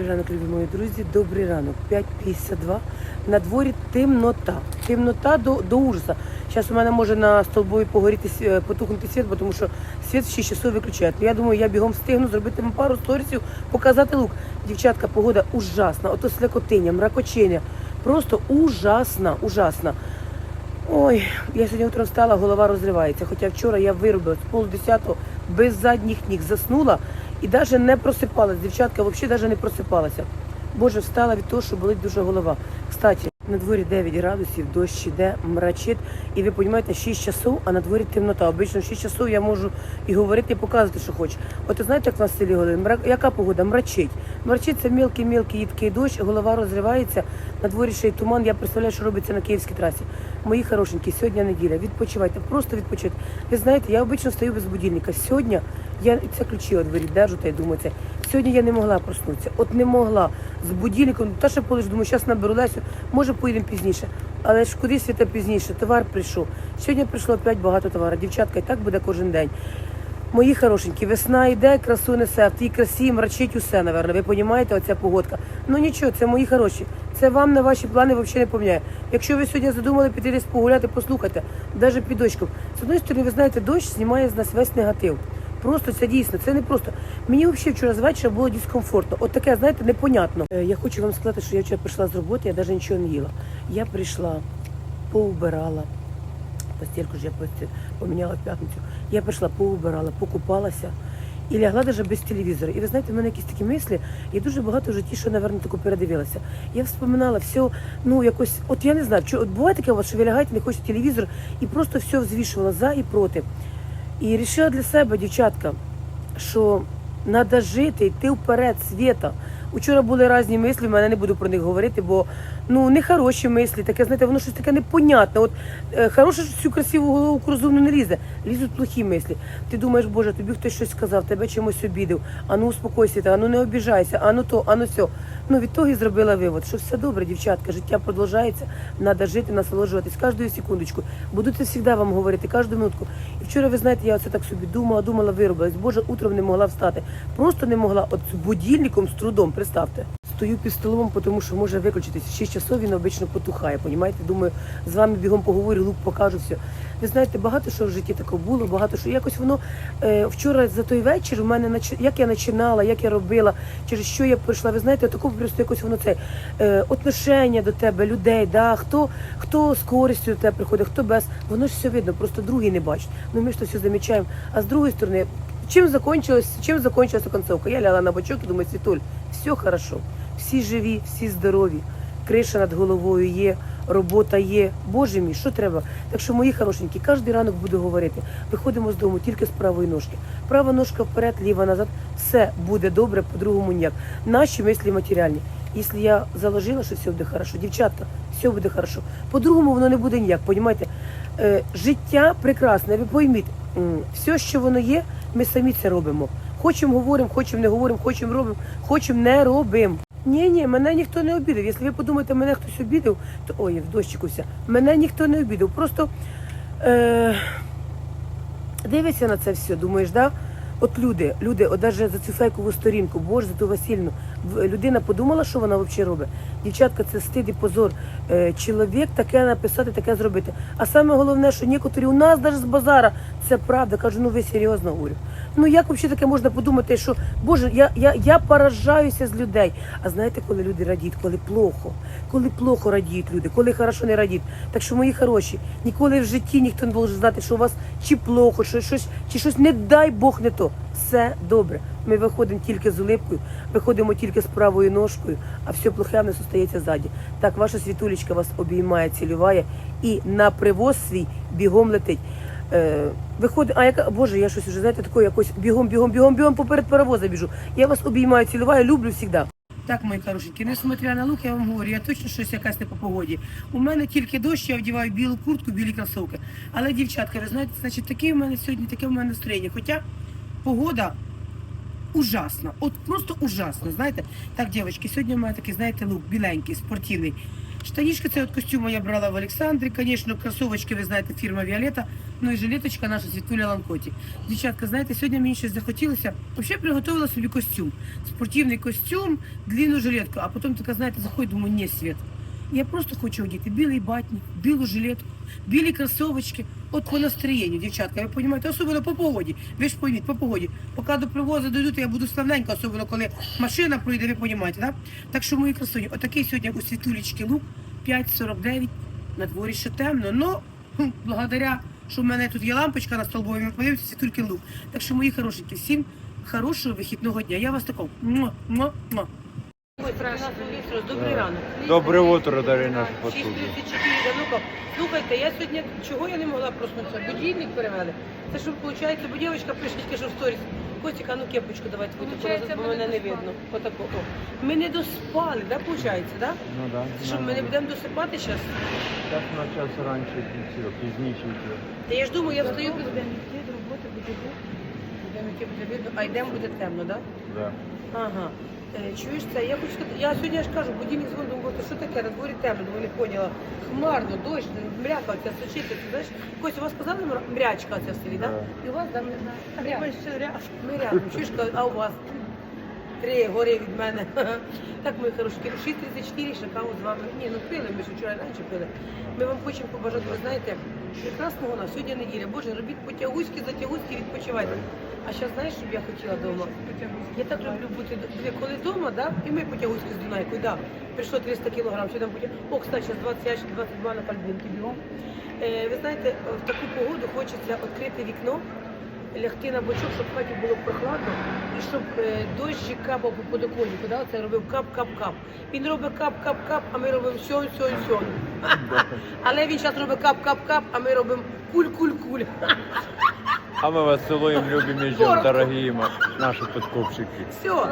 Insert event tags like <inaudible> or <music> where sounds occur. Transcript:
Добрий ранок, любі мої друзі. Добрий ранок. 5.52. На дворі темнота. Темнота до, до ужаса. Зараз у мене може на столбові погоріти е, потухнути світ, тому що світ в 6 часов виключають. Я думаю, я бігом встигну зробити пару сторісів, показати лук. Дівчатка, погода ужасна. Ото слякотиння, мракочення. Просто ужасна, ужасна. Ой, я сьогодні утром встала, голова розривається. Хоча вчора я виробила з пол десятого без задніх ніг заснула і навіть не просипалась. Дівчатка взагалі навіть не просипалася. Боже, встала від того, що болить дуже голова. Кстати, на дворі 9 градусів, дощ іде, мрачить. І ви розумієте, 6 часов, а на дворі темнота. Обично в 6 часов я можу і говорити, і показувати, що хочу. От знаєте, як в нас в селі говорили, яка погода? Мрачить. Мрачить це мілкий-мілкий їдкий дощ, голова розривається, на дворі ще й туман. Я представляю, що робиться на київській трасі. Мої хорошенькі, сьогодні неділя. Відпочивайте, просто відпочивайте. Ви знаєте, я обично стою без будильника. Сьогодні я це ключі у двері держу та й думаю це. Сьогодні я не могла проснутися. От не могла з будильником. Та ще полиш, думаю, зараз наберу Лесю, може поїдемо пізніше. Але ж куди світа пізніше? Товар прийшов. Сьогодні прийшло опять багато товару. Дівчатка, і так буде кожен день. Мої хорошенькі, весна йде, красу несе, в тій красі мрачить усе, напевно. Ви розумієте, оця погодка. Ну нічого, це мої хороші. Це вам на ваші плани взагалі не поміняє. Якщо ви сьогодні задумали піти десь погуляти, послухайте, навіть під дощком. З одної сторони, ви знаєте, дощ знімає з нас весь негатив. Просто це дійсно, це не просто. Мені взагалі вчора з вечора було дискомфортно. От таке, знаєте, непонятно. Е, Я хочу вам сказати, що я вчора прийшла з роботи, я навіть нічого не їла. Я прийшла, поубирала, постельку ж я поміняла в п'ятницю. Я прийшла, поубирала, покупалася і лягла навіть без телевізора. І ви знаєте, в мене якісь такі мислі, і дуже багато в житті, що, напевно, таку передивилася. Я вспоминала все, ну якось, от я не знаю, чи от буває таке, от, що ви лягаєте, не хочете телевізор, і просто все взвішувала за і проти. І вирішила для себе, дівчатка, що треба жити, йти вперед, світа. Учора були різні мислі, в мене не буду про них говорити, бо ну не хороші мислі, таке, знаєте, воно щось таке непонятне. От е, хороше всю красиву голову розумну не лізе, лізуть плохі мислі. Ти думаєш, Боже, тобі хтось щось сказав, тебе чимось обідав, а ну успокойся, а ну не обіжайся, а то, а ну сьо. Ну від того і зробила вивод, що все добре, дівчатка, життя продовжується, треба жити, насолоджуватись кожною секундочку. Буду це завжди вам говорити, кожну минутку. І вчора, ви знаєте, я оце так собі думала, думала, виробилась. Боже, утром не могла встати. Просто не могла. От з будильником з трудом, представте. Стою під столом, тому що може виключитись. В 6 часов він обично потухає. Понімаєте? Думаю, з вами бігом поговорю, лук покажу все. Ви знаєте, багато що в житті такого було, багато що якось воно е, вчора за той вечір у мене як я починала, як я робила, через що я прийшла. Ви знаєте, такого просто якось воно це е, отношення до тебе, людей, да, хто, хто з користю до тебе приходить, хто без. Воно ж все видно, просто другий не бачить. Ну ми ж то все замічаємо. А з другої сторони, чим закончилось, чим закончилася концовка? Я ляла на бочок і думаю, Світуль, все хорошо, всі живі, всі здорові, криша над головою є, робота є. Боже мій, що треба? Так що, мої хорошенькі, кожен ранок буду говорити. Виходимо з дому тільки з правої ножки. Права ножка вперед, ліва назад. Все буде добре, по-другому ніяк. Наші мислі матеріальні. Якщо я заложила, що все буде хорошо, дівчатка, все буде хорошо. По-другому воно не буде ніяк, понімаєте? Е, життя прекрасне, ви пойміть, все, що воно є, ми самі це робимо. Хочемо говоримо, хочемо не говоримо, хочемо робимо, хочемо не робимо. Ні, ні, мене ніхто не обідав. Якщо ви подумаєте, мене хтось обідав, то ой, в дощику вся. Мене ніхто не обідав. Просто е, дивишся на це все, думаєш, да? От люди, люди, от даже за цю фейкову сторінку, боже, за ту Васильну, людина подумала, що вона взагалі робить. Дівчатка, це стид і позор. Е, чоловік таке написати, таке зробити. А саме головне, що некоторі у нас навіть з базара, це правда. Кажу, ну ви серйозно говорю. Ну як взагалі таке можна подумати, що Боже, я, я, я поражаюся з людей. А знаєте, коли люди радіють, коли плохо, коли плохо радіють люди, коли хорошо не радіють. Так що, мої хороші, ніколи в житті ніхто не може знати, що у вас чи плохо, що щось, чи щось, не дай Бог не то. Все добре. Ми виходимо тільки з улипкою, виходимо тільки з правою ножкою, а все плохе в нас остається ззаді. Так, ваша світулечка вас обіймає, цілюває і на привоз свій бігом летить. Е, виходить, а яка Боже, я щось уже знаєте, такое якось бігом, бігом, бігом, бігом поперед паровоза біжу. Я вас обіймаю, цілюваю, люблю завжди. Так, мої хорошенькі, несмотря на лук, я вам говорю, я точно щось якась не по погоді. У мене тільки дощ, я вдіваю білу куртку, білі кросовки. Але, дівчатка, ви знаєте, значить, таке в мене сьогодні, таке в мене настроєння. Хоча погода ужасна, от просто ужасно. Знаєте, так, дівчатки, сьогодні у мене такий, знаєте, лук біленький, спортивний. Штанішки це от костюма я брала в Олександрі, звісно, кросовочки, ви знаєте, фірма Віолета. Ну і жилеточка наша Світуля Ланкоті. Дівчатка, знаєте, сьогодні мені щось захотілося. Взагалі приготувала собі костюм. Спортивний костюм, длинну жилетку. А потім така, знаєте, заходить, думаю, ні, Світ. Я просто хочу одіти білий батник, білу жилетку, білі кросовочки. От по настроєнню, дівчатка, ви розумієте, особливо по погоді. Ви ж пойміть, по погоді. Поки до привозу дойдуть, я буду славненька, особливо коли машина пройде, ви розумієте, да? Так що, мої красуні, отакий сьогодні у світулечки лук 5,49. На дворі ще темно, но хм, благодаря, що в мене тут є лампочка на столбові, ми подивимося тільки лук. Так що, мої хорошенькі, всім хорошого вихідного дня. Я вас такого. Добрий ранок. Доброе утро, Дарина. наши 6.34, подруги. Данука. Слухайте, я сьогодні, чого я не могла проснутися? Будильник перевели. Це що, виходить, бо дівчинка пише що в сторіс. Костік, а ну кепочку давайте, будемо, бо мене не видно. Отако, о. Ми не доспали, да, виходить, да? Ну да. Що, ми не будемо досипати зараз? Так на час раніше пізніше йти. Та я ж думаю, я встаю, Будемо йти до роботи, буде видно. будемо йти, буде видно, а йдемо буде темно, да? Да. Ага. Е, Чуєш це? Я хочу сказати, я сьогодні я ж кажу, будильник дзвонить, думаю, що таке, на дворі темно, думаю, не поняла. Хмарно, дощ, мряка оця сучити. ти знаєш? Кось, у вас сказали мра- мрячка оця в селі, так? Да? Да. І у вас там Ряд. Ми рядом, чуєш, а у вас? Три гори від мене. <laughs> Так, мої хороші, 6.34, ще каву з вами. Ні, ну пили, ми ж вчора раніше пили. Ми вам хочемо побажати, ви знаєте, прекрасного нас. Сьогодні неділя. Боже, робіть потягуськи, затягуськи, відпочивайте. А зараз знаєш, що б я хотіла вдома? Я так люблю бути диви, коли вдома, да? і ми потягуськи з Дунайкою, да. Прийшло 300 кілограм, сюди потяг... О, кстати, зараз 20, 22 на кальбинки бігом. Е, ви знаєте, в таку погоду хочеться відкрити вікно, лягти на бочок, щоб в хаті було прохладно, і щоб е, дощик капав по подоконнику, да? Це робив кап-кап-кап. Він робить кап-кап-кап, а ми робимо сьон, сьон, сьон. Але він зараз робить кап-кап-кап, а ми робимо куль-куль-куль. А ми вас целуем, любимо и ждем, дорогие мо- наши подкупщики. Все.